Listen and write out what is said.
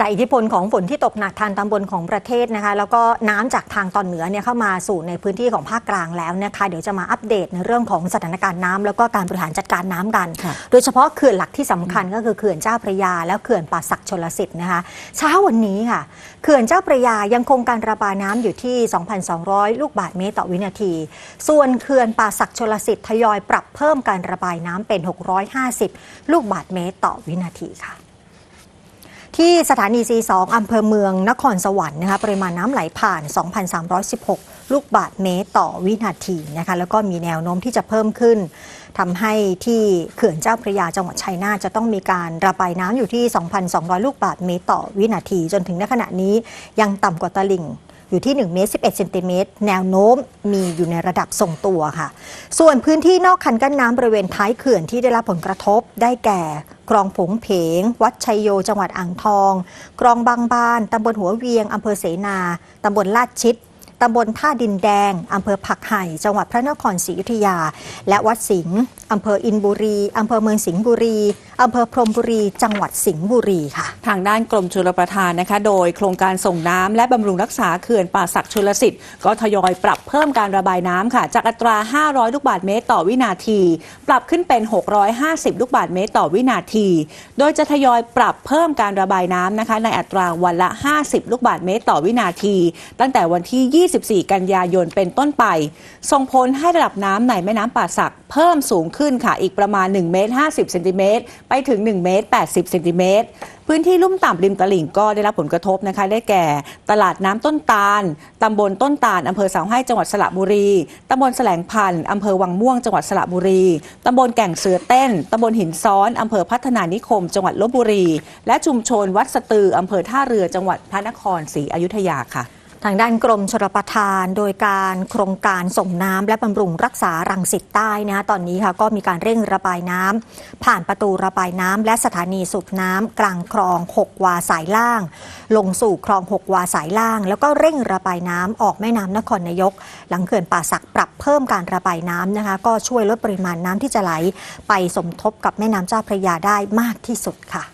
จากอิทธิพลของฝนที่ตกหนักทางตำบลของประเทศนะคะแล้วก็น้ำจากทางตอนเหนือเนี่ยเข้ามาสู่ในพื้นที่ของภาคกลางแล้วนะคะเดี๋ยวจะมาอัปเดตในเรื่องของสถานการณ์น้ำแล้วก็การบริหารจัดการน้ำกันค่ะโดยเฉพาะเขื่อนหลักที่สำคัญก็คือเขื่อนเจ้าพระยา แล้วเขื่อนป่าสักชลสิทธิ์นะคะเช้าวันนี้ค่ะเขื่อนเจ้าพระยายังคงการระบายน้ำอยู่ที่ 2,200 ลูกบาศก์เมตรต่อวินาที ส่วนเขื่อนป่าสักชลสิทธิ์ทยอยปรับเพิ่มการระบายน้ำเป็น 650 ลูกบาศก์เมตรต่อวินาทีค่ะ ที่สถานี C2 อำเภอเมืองนครสวรรค์นะคะปริมาณน้ำไหลผ่าน 2,316 ลูกบาทเมตรต่อวินาทีนะคะแล้วก็มีแนวโน้มที่จะเพิ่มขึ้นทำให้ที่เขื่อนเจ้าพระยาจังหวัดชัยนาทจะต้องมีการระบายน้ำอยู่ที่ 2,200 ลูกบาทเมตรต่อวินาที จนถึงณขณะนี้ยังต่ำกว่าตลิ่ง อยู่ที่1เมตร11เซนติเมตรแนวโน้มมีอยู่ในระดับทรงตัวค่ะ ส่วนพื้นที่นอกคันกั้นน้ำบริเวณท้ายเขื่อนที่ได้รับผลกระทบได้แก่คลองผงเพง วัดชัยโย จังหวัดอ่างทอง คลองบางบาน ตำบลหัวเวียง อำเภอเสนา ตำบลลาดชิด ตำบลท่าดินแดง อำเภอผักไห่ จังหวัดพระนครศรีอยุธยา และวัดสิงห์อำเภออินบุรี อำเภอเมืองสิงห์บุรี อำเภอพรหมบุรี จังหวัดสิงห์บุรีค่ะ ทางด้านกรมชลประทานนะคะ โดยโครงการส่งน้ำและบำรุงรักษาเขื่อนป่าศักดิ์ชลสิทธิ์ก็ทยอยปรับเพิ่มการระบายน้ำค่ะ จากอัตรา 500 ลูกบาศก์เมตรต่อวินาที ปรับขึ้นเป็น 650 ลูกบาศก์เมตรต่อวินาที โดยจะทยอยปรับเพิ่มการระบายน้ำนะคะ ในอัตราวันละ 50 ลูกบาศก์เมตรต่อวินาที ตั้งแต่วันที่24 กันยายนเป็นต้นไป ส่งผลให้ระดับน้ำในแม่น้ำป่าสัก เพิ่มสูงขึ้นค่ะอีกประมาณ1เมตร50เซนติเมตรไปถึง1เมตร80เซนติเมตรพื้นที่ลุ่มต่ำริมตลิ่งก็ได้รับผลกระทบนะคะ ได้แก่ ตลาดน้ำต้นตาลตำบลต้นตาลอำเภอเสาให้จังหวัดสระบุรีตำบลแสลงพันธ์อำเภอวังม่วงจังหวัดสระบุรีตำบลแก่งเสือเต้นตำบลหินซ้อนอำเภอพัฒนานิคม จังหวัดลบบุรี และชุมชนวัดสตืออำเภอท่าเรือจังหวัดพระนครศรีอยุธยาค่ะ ทางด้านกรมชลประทาน โดยการโครงการส่งน้ำและบำรุงรักษารังสิตใต้นะตอนนี้ค่ะก็มีการเร่งระบายน้ำผ่านประตูระบายน้ำและสถานีสูบน้ำกลางคลอง 6 วาสายล่าง ลงสู่คลอง 6 วาสายล่าง แล้วก็เร่งระบายน้ำออกแม่น้ำนครนายก หลังเขื่อนป่าสักปรับเพิ่มการระบายน้ำนะคะ ก็ช่วยลดปริมาณน้ำที่จะไหล ไปสมทบกับแม่น้ำเจ้าพระยาได้มากที่สุดค่ะ